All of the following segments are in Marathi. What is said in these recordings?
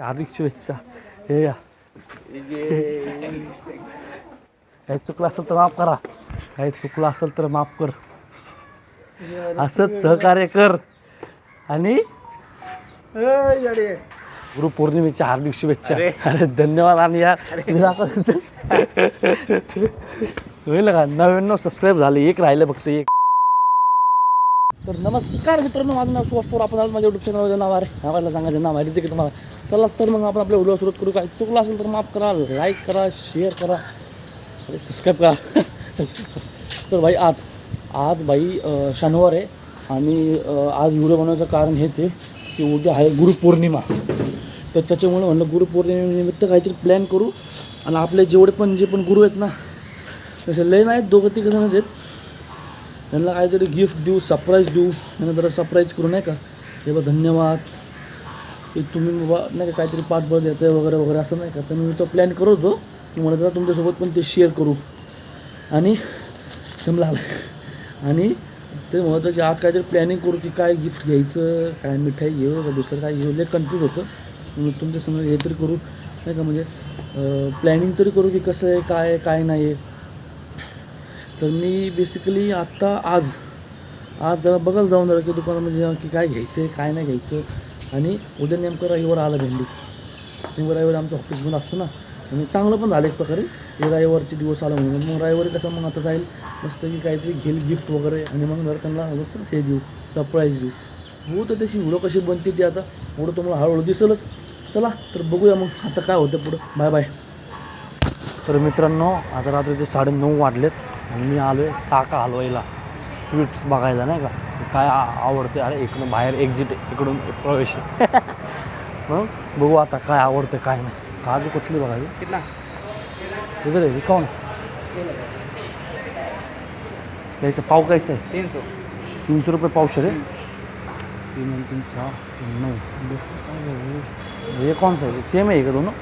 हार्दिक शुभेच्छा. हे या काही चुकलं असेल तर माफ करा. काही चुकलं असेल तर माफ कर. असंच सहकार्य कर. आणि गुरुपौर्णिमेच्या हार्दिक शुभेच्छा. अरे. धन्यवाद. आणि यार. होईल का? नव्याण्णव सबस्क्राईब झाले. एक राहिले फक्त एक. तर नमस्कार मित्रांनो. माझं नाव सुहास पोर. आपण आज माझ्या युट्यूब चॅनलमध्ये नाव आहे. नावाला सांगायचं नाव आहे. की तुम्हाला. चला तर मग आपण आपल्या व्हिडिओ सुरुवात करू. काय चुकला असेल तर माफ करा लाईक करा शेअर करा अरे सबस्क्राईब करा. तर भाई आज आज भाई शनिवार आहे आणि आज व्हिडिओ बनवायचं कारण हेच आहे की उद्या आहे गुरुपौर्णिमा. तर त्याच्यामुळे म्हणलं गुरुपौर्णिमेनिमित्त काहीतरी प्लॅन करू आणि आपले जेवढे पण जे पण गुरु आहेत ना तसे लय नाहीत दोघं तिघ जणच आहेत. त्यांना काहीतरी गिफ्ट देऊ सरप्राईज देऊ त्यांना जरा सरप्राईज करू नाही का? हे बघ धन्यवाद. की तुम्ही बाबा नाही का काहीतरी पाठबळ देतं वगैरे वगैरे असं नाही का? तर मी तो प्लॅन करत होतो. तुम्हाला मला जरा तुमच्यासोबत पण ते शेअर करू. आणि जमला आणि ते म्हणत होतं की आज काहीतरी प्लॅनिंग करू की काय गिफ्ट घ्यायचं काय मिठाई घेऊ का दुसरं काय घेऊ. लय कन्फ्यूज होतं. मग तुमच्यासमोर हे तरी करू. नाही का म्हणजे प्लॅनिंग तरी करू की कसं आहे काय आहे, काय नाही आहे. तर मी बेसिकली आत्ता आज आज जरा बघायला जाऊन जरा की दुकानामध्ये की काय घ्यायचं आहे काय नाही घ्यायचं. आणि उद्या नेमकं रविवार आला भेंडी. नेमकं रविवार आमचं ऑफिस असतं ना. आणि चांगलं पण झालं एक प्रकारे. हे रविवारचे दिवस आला म्हणून. मग रविवारी कसं मग आता जाईल? मस्त की काहीतरी घेईल गिफ्ट वगैरे. आणि मग जर त्यांना मस्त हे देऊ सरप्राईज देऊ. हो तर त्याची व्हिडिओ कशी बनते ती आता? पुढं तुम्हाला हळूहळू दिसेलच. चला तर बघूया मग आता काय होतं पुढं. बाय बाय तर मित्रांनो आता रात्रीचे साडेनऊ वाजलेत. आणि मी आलो आहे काका हलवायला स्वीट्स बघायला नाही का? काय आवडते अरे इकडून बाहेर एक्झिट इकडून प्रवेश. आहे. मग? बघू आता काय आवडतं काय नाही. काजू कुठली कितना? इकडे आहे ना. त्याचं पाव कायचं आहे. तीन सौ तीनशे रुपये पावशे रे. तीन तीन सहा तीन नऊ आहे? हे सा है सेम है का दोनों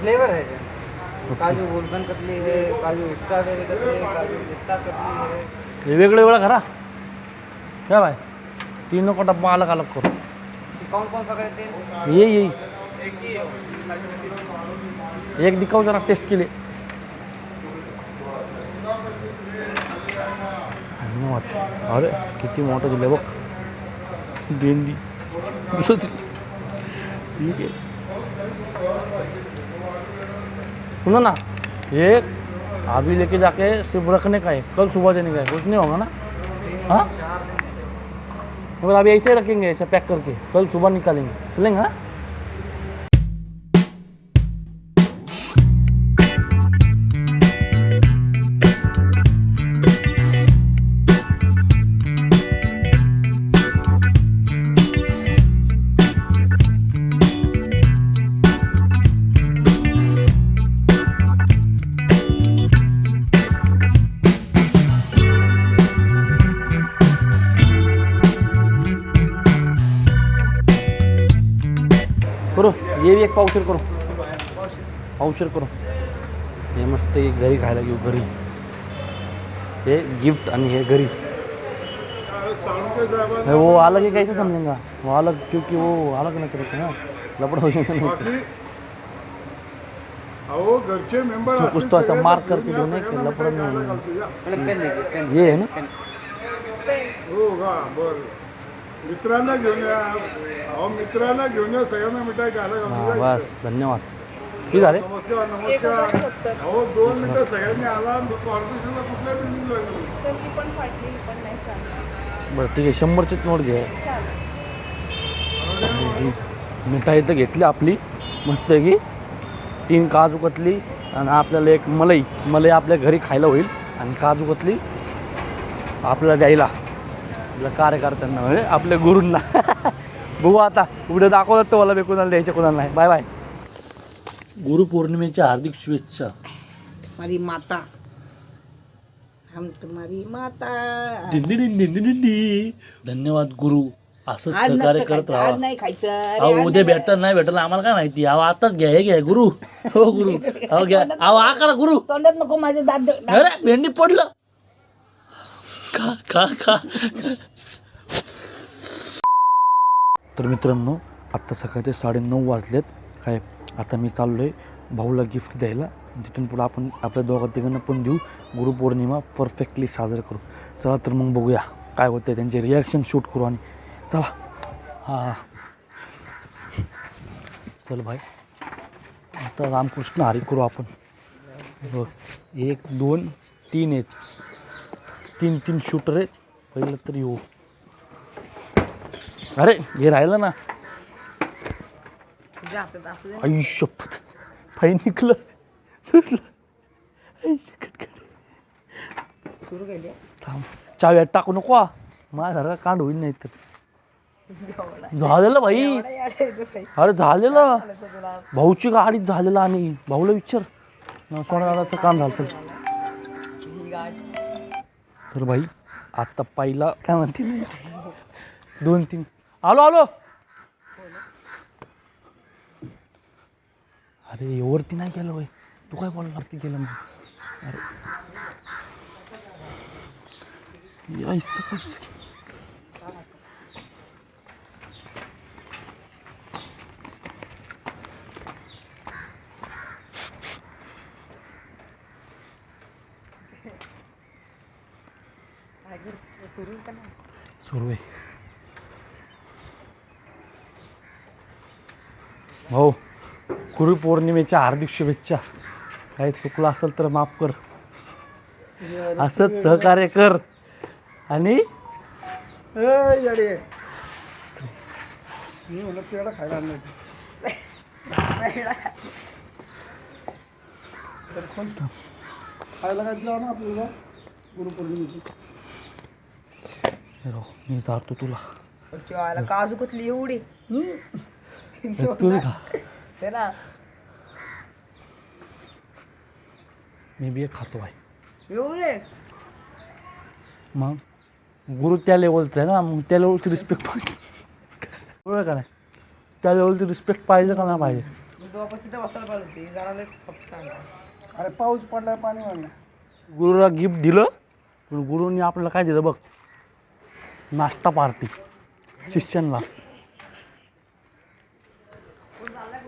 फ्लेवर है क्या? काजू गोल्डन कतली है काजू स्ट्रॉबेरी कतली है काजू पिस्ता कतली है हे वेगळं वेगळं करा. क्या भाई? तीनों का डब्बा अलग अलग करो। कौन कौन सा करते हैं ये। यही एक दिखाओ जरा टेस्ट के लिए। अरे किती मोठं दिलं बघ भेंडी दुसरं ठीक आहे सुनो ना ये अभी लेके जाके सिर्फ रखने का है। कल सुबह देने का है। कुछ नहीं होगा ना? हाँ? मगर अभी ऐसे ही रखेंगे ऐसे पैक करके कल सुबह निकालेंगे। चलेंगे हाँ? एक पावशर करो. पावशर करो. हे मस्त एक घरी खायला घेऊ घरी. हे गिफ्ट आणि हे घरी. वो अलग ही कैसे समझेगा वो अलग क्योंकि वो अलग नहीं करते ना? लपड़ हो जाएगा तो। कुछ तो ऐसा मार्क करके दो ना कि लपड़ नहीं. ये. है ना? मित्रांना घेऊन या. अहो मित्रांना घेऊन या. सगळ्यांना मिठाई घाला हां बस धन्यवाद. ठीक झाले? नमस्कार नमस्कार. अहो दोन मिनिटं सगळ्यांनी आला. कॉर्पोरेशनला कुठल्या बिल्डिंगला गेलो बरं ठीक आहे. शंभरचीच नोट घे. मिठाई तर घेतली आपली. मस्त की तीन काजू कतली आणि आपल्याला एक मलई. मलई आपल्या घरी खायला होईल. आणि काजू कतली आपल्याला द्यायला. आपल्या कार्यकर्त्यांना म्हणजे आपल्या गुरूंना. बघू आता उद्या दाखवलं तर मला बे कोणाला द्यायचं कोणाला नाही. Bye bye. गुरुपौर्णिमेच्या हार्दिक शुभेच्छा. हमारी माता. हम तुम्हारी माता. दिंडी दिंडी दिंडी दिंडी. धन्यवाद गुरु. असंच आज सहकार्य नसतं करत खायचं, राहा. आज नाही खायचं. अरे, अहो आज उद्या नाही. भेटत नाही भेटलं आम्हाला काय माहिती? अहो आताच घ्या हे घ्या गुरु. हो गुरु. अहो घ्या. अहो करा गुरु. तोंडात नको माझे दात द- दात- अरे भेंडी पडलं खा खा खा तर मित्रांनो आत्ता सकाळचे साडेनऊ वाजलेत. काय आता मी चाललो आहे भाऊला गिफ्ट द्यायला. तिथून पुढं आपण आपल्या दोघा तिघांना पण देऊ. गुरुपौर्णिमा परफेक्टली साजरा करू. चला तर मग बघूया काय होतं त्यांचे रिॲक्शन शूट करू आणि चला. हां हां. चल भाई. आता रामकृष्ण हरी करू आपण. बघ एक दोन तीन आहेत. तीन तीन शूटर आहेत पहिलं तर येऊ अरे हे राहिलं ना. आयुष्य फाईन निघलं. थांब. चाव्यात टाकू नको हा. माझ्यासारखा कांड होईल नाही तर. झालेलं भाई अरे झालेलं. भाऊची गाडीच झालेलं आणि भाऊला विचार. सोनादाचं काम झालं तर भाई आता पहिला काय म्हणते दोन तीन. आलो आलो. अरे वरती नाही गेलं भाई तू काय बोलला? वरती गेलं मग. अरे यायचं कसं सुरू का नाही? सुरू आहे. भाऊ गुरुपौर्णिमेच्या हार्दिक शुभेच्छा. काही चुकलं असेल तर माफ कर. असंच सहकार्य कर. आणि मी म्हणलं पेढा खायला आणलं तर खायला काय दिलं ना आपल्याला? गुरुपौर्णिमेची. राव, मी जातो तुला. जेवायला काजू कुठली एवढी? तू खा. ते ना. मी बी एक खातो भाई एवढे? मग? गुरु त्या लेवलचा आहे ना मग त्या लेवलची रिस्पेक्ट पाहिजे. बरोबर का नाही? त्या लेवलची रिस्पेक्ट पाहिजे का नाही पाहिजे? दोघं तिथं बसायला पाहिजे होती. जरा लय खपसान अरे पाऊस पडलाय पाणी वाढलं गुरुला गिफ्ट दिलं पण गुरुनी आपल्याला काय दिलं बघ? नाश्ता पार्टी शिष्यांना.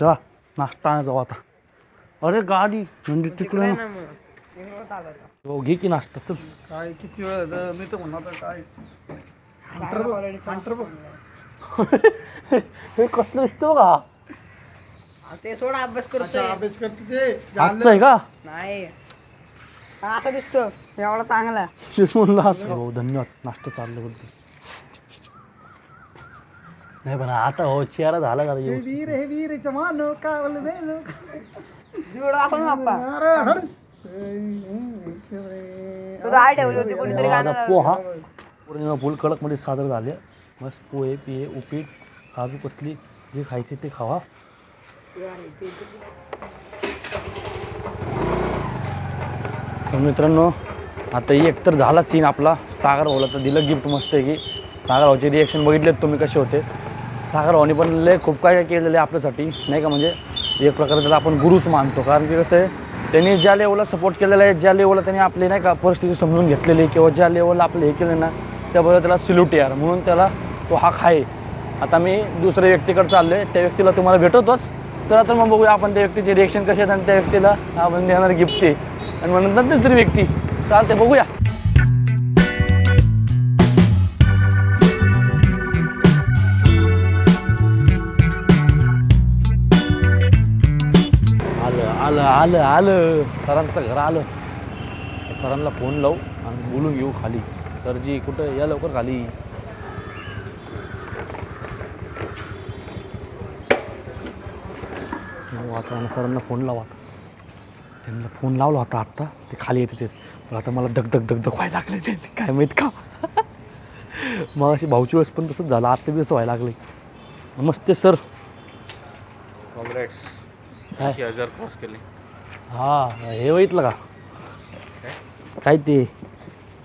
चला नाश्ता जाऊ आता. अरे गाडी म्हणजे तिकडे ना. हो घे की नाश्ता चल. काय किती वेळ? मी तर म्हणणार काय? हे कसलं दिसतं बघा. ते सोडा अभ्यास करतोय. अभ्यास करते ते. आजचं आहे का? नाही. हा, असा दिसतो. एवढा चांगला. तेच म्हणलं असं हो धन्यवाद. नाश्ता चालल्याबद्दल नाही पण आता हो चेहरा झाला जरा व्यवस्थित. वीर हे वीर मानो कावल बाप्पा. अरे हर. ठेवली होती कोणीतरी आता पोहा. पौर्णिमा फुल कडकमध्ये सादर झाले. मस्त पोहे पिये उपीट काजू कतली जे खायचे ते खावा. तर मित्रांनो आता एक तर झाला सीन आपला. सागर भाऊला तर दिलं गिफ्ट मस्त आहे की सागर भाऊचे रिॲक्शन बघितलेत तुम्ही कसे होते? सागर भाऊनी पण लय खूप काय काय केलेलं आहे आपल्यासाठी नाही का? म्हणजे एक प्रकारे त्याला आपण गुरुच मानतो. कारण की कसं आहे त्यांनी ज्या लेवलला सपोर्ट केलेला आहे ज्या लेवलला त्यांनी आपली नाही का परिस्थिती समजून घेतलेली आहे किंवा ज्या लेवलला आपलं हे केलं ना त्याबरोबर त्याला सिल्यूट यार. म्हणून त्याला तो हा आहे. आता मी दुसऱ्या व्यक्तीकडे चाललो आहे त्या व्यक्तीला तुम्हाला भेटवतोच चला तर मग बघूया आपण त्या व्यक्तीचे रिएक्शन कसे आहेत आणि त्या व्यक्तीला आपण देणार गिफ्ट आहे आणि मग दुसरी व्यक्ती. चालते बघूया. आलं आलं आलं. सरांचं घर आलं. सरांना फोन लावू आणि बोलून घेऊ खाली. सरजी कुठं? या लवकर खाली. आता सरांना फोन लावा त्यांना फोन लावला होता आत्ता ते खाली येते ते पण आता मला धग धग धक व्हायला लागले. ते काय माहीत का? मग अशी भाऊची वेळेस पण तसंच झालं. आत्ता बी असं व्हायला लागले. नमस्ते सर. काँग्रेस ऐंशी हजार क्रॉस केले. हा हे बघितलं का? काय ते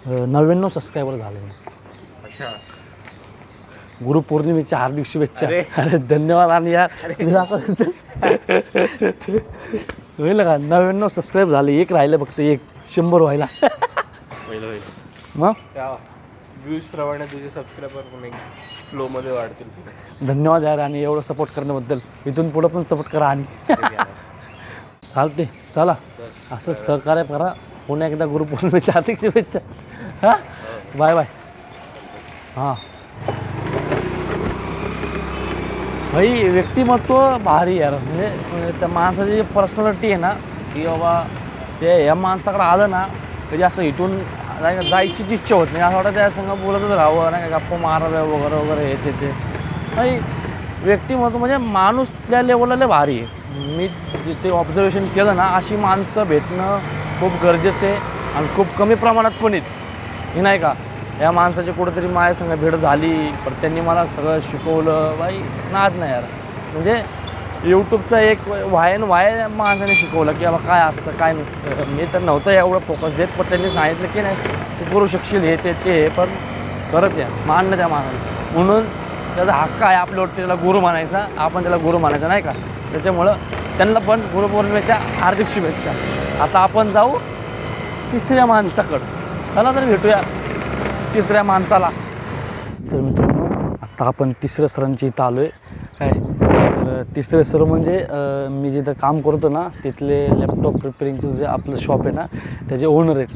नव्याण्णव सबस्क्रायबर झाले. अच्छा. गुरुपौर्णिमेच्या हार्दिक शुभेच्छा. अरे. धन्यवाद. आणि यार होईल का? नव्याण्णव सबस्क्राईब झाले. एक राहिलं फक्त एक. शंभर व्हायला. मग? त्या व्ह्यूज प्रमाणे तुझे सबस्क्रायबर फ्लोमध्ये वाढतील. धन्यवाद यार आणि एवढं सपोर्ट करण्याबद्दल. इथून पुढं पण सपोर्ट करा आणि. चालते चला. असं सहकार्य करा. पुन्हा एकदा गुरुपौर्णिमेच्या हार्दिक शुभेच्छा. हां? Bye bye. हां. भाई व्यक्तिमत्व भारी यार. म्हणजे म्हणजे त्या माणसाची जी पर्सनॅलिटी आहे ना की बाबा ते या माणसाकडे आलं ना कधी असं इथून नाही का जायचीच इच्छा होत नाही. असं वाटतं त्या संघ बोलतच राहावं नाही का गप्पा माराव्या वगैरे वगैरे हे ते. ते व्यक्तिमत्व म्हणजे माणूस त्या लेवलला लय भारी आहे. मी जिथे ऑब्झर्वेशन केलं ना अशी माणसं भेटणं खूप गरजेचं आहे आणि खूप कमी प्रमाणात पण आहेत. हे नाही का या माणसाची कुठेतरी माझ्यासंग भेट झाली पण त्यांनी मला सगळं शिकवलं. बाई नाद नाही यार. म्हणजे यूट्यूबचा एक वायन वाय माणसाने शिकवलं की बाबा काय असतं काय नसतं. मी तर नव्हतं एवढं फोकस देत पण त्यांनी सांगितलं की नाही तू करू शकशील हे ते ते पण खरंच या मान्य त्या माणसाने म्हणून त्याचा हक्क आहे आपल्यावर त्याला गुरु मानायचा आपण त्याला गुरु मानायचा नाही का? त्याच्यामुळं त्यांना पण गुरुपौर्णिमेच्या हार्दिक शुभेच्छा. आता आपण जाऊ तिसऱ्या माणसाकडं. चला तर भेटूया तिसऱ्या माणसाला. तर मित्रांनो आता आपण तिसऱ्या सरांची इथं आलो आहे काय? तिसरं सर म्हणजे मी जिथं काम करतो ना तिथले लॅपटॉप रिपेरिंगचं जे आपलं शॉप आहे ना त्याचे ओनर आहेत.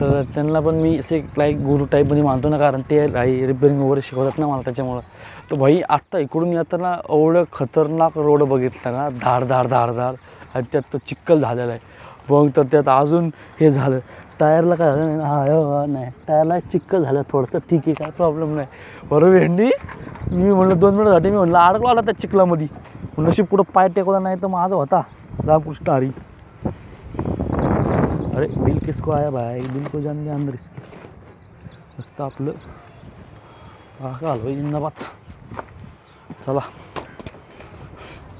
तर त्यांना पण मी असे लाईक गुरु टाईपमध्ये मानतो ना कारण ते काही रिपेरिंग वगैरे शिकवतात ना मला त्याच्यामुळं. तर भाई आत्ता इकडून येताना एवढं खतरनाक रोड बघितला ना धाड धाड धाड धाड आणि त्यात तो चिक्कल झालेला आहे. मग तर त्यात अजून हे झालं. टायरला काय झालं नाही? हा नाही. टायरला चिक्कल झालं थोडंसं ठीक आहे काय प्रॉब्लेम नाही. बरोबर भेंडी मी म्हणलं दोन मिनिटासाठी मी म्हणलं अडकलो आला त्या चिखलामध्ये. नशीब कुठं पाय टेकवला नाही तर माझा होता. रामकृष्ण हरी. अरे बिल किसको आया भाई? बिल को जान अंदर इसके. फक्त आपलं. हा का आलो जिंदाबाद. चला.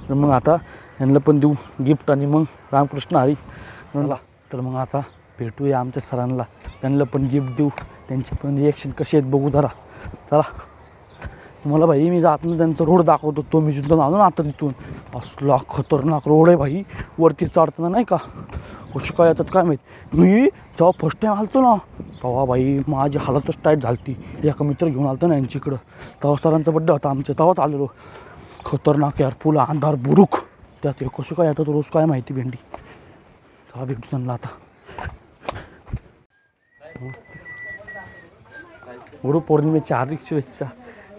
तर मग आता यांना पण देऊ गिफ्ट आणि मग रामकृष्ण हरी. म्हणला तर मग आता भेटूया आमच्या सरांना. त्यांना पण गिफ्ट देऊ. त्यांचे पण रिॲक्शन कसे आहेत बघू जरा. चला. मला भाई मी जात ना त्यांचा रोड दाखवतो तो मी जिथून आलो ना आता तिथून. असला खतरनाक रोड आहे भाई वरती चढताना नाही का? कशी काय येतात काय माहीत? मी जेव्हा फर्स्ट टाईम आलतो ना तेव्हा भाई माझी हालतच टाईट झालती. एका मित्र घेऊन आलतो ना यांच्याकडं. तेव्हा सरांचा बड्डे होता आमच्या तेव्हाच आलेलो. खतरनाक यार पुला अंधार बुरुक. त्यात हे कसं काय येतात रोज काय माहिती भेंडी. चला भेटू त्यांना आता. गुरु पौर्णिमेच्या हार्दिक शुभेच्छा.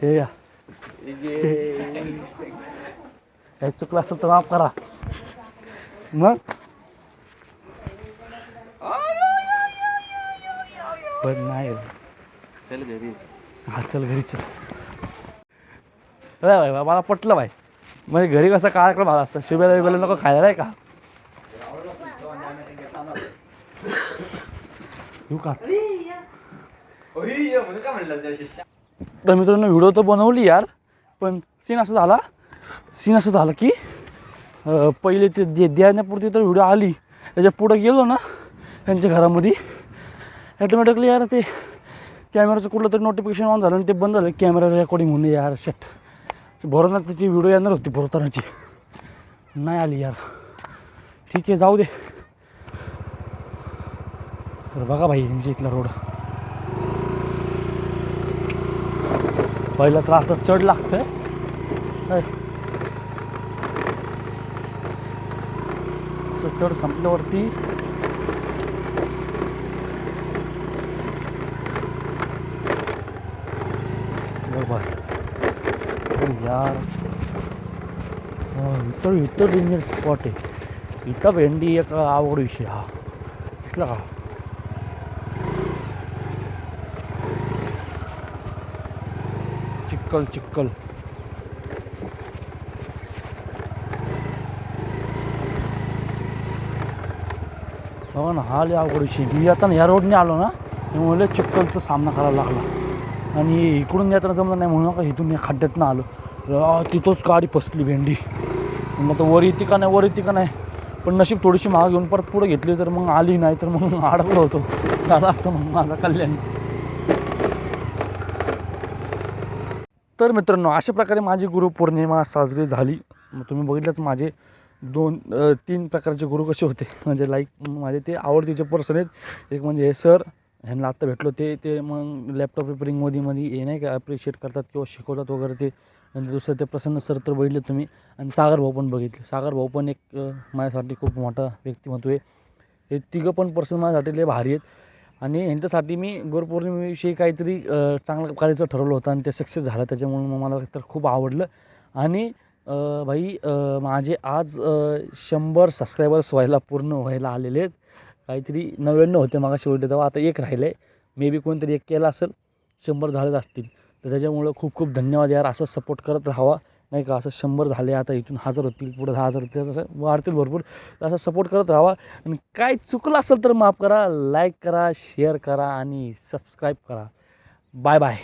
हे या हे चुकलं असेल तर माफ करा. मग? पण नाही. चल घरी. हा चल घरी चल. अरे भाई मला पटलं भाई. म्हणजे घरी कसा कार्यक्रम आला असता? शिव्याला बिब्याला नको खायला नाही का? येऊ का? तर मित्रांनो व्हिडिओ तर बनवली यार पण सीन असं झाला सीन असं झालं की पहिले ते दे देण्यापुरती तर व्हिडिओ आली त्याच्या पुढं गेलो ना त्यांच्या घरामध्ये ॲटोमॅटिकली यार ते कॅमेराचं कुठलं तरी नोटिफिकेशन ऑन झालं आणि ते बंद झालं कॅमेरा रेकॉर्डिंग होऊन यार शट भरवणार त्याची व्हिडिओ येणार होती भरवतानाची नाही आली यार. ठीक आहे जाऊ दे. तर बघा भाई यांच्या इथला रोड पहिला त्रास चढ लागतंय. चढ संपल्यावरती यार. इतर इतर डेंजर स्पॉट आहे. इथं भेंडी एक आवड विषय हा. दिसला का? चिक्कल चिक्कल बघा ना हा लय अवघड विषय. मी आता ना ह्या रोडने आलो ना त्यामुळे चिक्कलचा सामना करायला लागला. आणि इकडून येताना जमलं नाही म्हणून का इथून या खड्ड्यातनं आलो. तिथंच गाडी फसली भेंडी. मग आता वर येते का नाही वर येते का नाही? पण नशीब थोडीशी महाग घेऊन परत पुढे घेतली तर मग आली नाही तर मग अडकलो होतो. झाला असतं मग माझा कल्याण. तर मित्रांनो अशा प्रकारे माझी गुरुपौर्णिमा साजरी झाली. मग तुम्ही बघितलंच माझे दोन तीन प्रकारचे गुरु कसे होते. म्हणजे लाईक माझे ते आवडतीचे पर्सन आहेत. एक म्हणजे हे सर ह्यांना आत्ता भेटलो ते ते मग लॅपटॉप रिपेरिंगमध्ये मध्ये हे नाही का अप्रिशिएट करतात किंवा शिकवतात वगैरे ते. नंतर दुसरं ते प्रसन्न सर तर बघितले तुम्ही. आणि सागर भाऊ पण बघितले. सागर भाऊ पण एक माझ्यासाठी खूप मोठा व्यक्तिमत्व आहे. हे तिघं पण पर्सन माझ्यासाठी लय भारी आहेत. आणि ह्यांच्यासाठी मी गुरुपौर्णिमेविषयी काहीतरी चांगलं करायचं ठरवलं होतं आणि ते सक्सेस झालं. त्याच्यामुळे मग मला तर खूप आवडलं. आणि भाई माझे आज शंभर सबस्क्रायबर्स व्हायला पूर्ण व्हायला आलेले आहेत. काहीतरी नव्याण्णव होते मागा शेवटी तेव्हा आता एक राहिलं. आहे मे बी कोणतरी एक केला असेल. शंभर झालेच असतील. तर त्याच्यामुळं खूप खूप धन्यवाद यार. असं सपोर्ट करत राहावा. नाही का असं शंभर झाले आता इथून हजार होतील पुढं दहा हजार होतील असं वाढतील भरपूर. तर असं सपोर्ट करत राहावा आणि काय चुकलं असेल तर माफ करा लाईक करा शेअर करा आणि सबस्क्राईब करा. Bye bye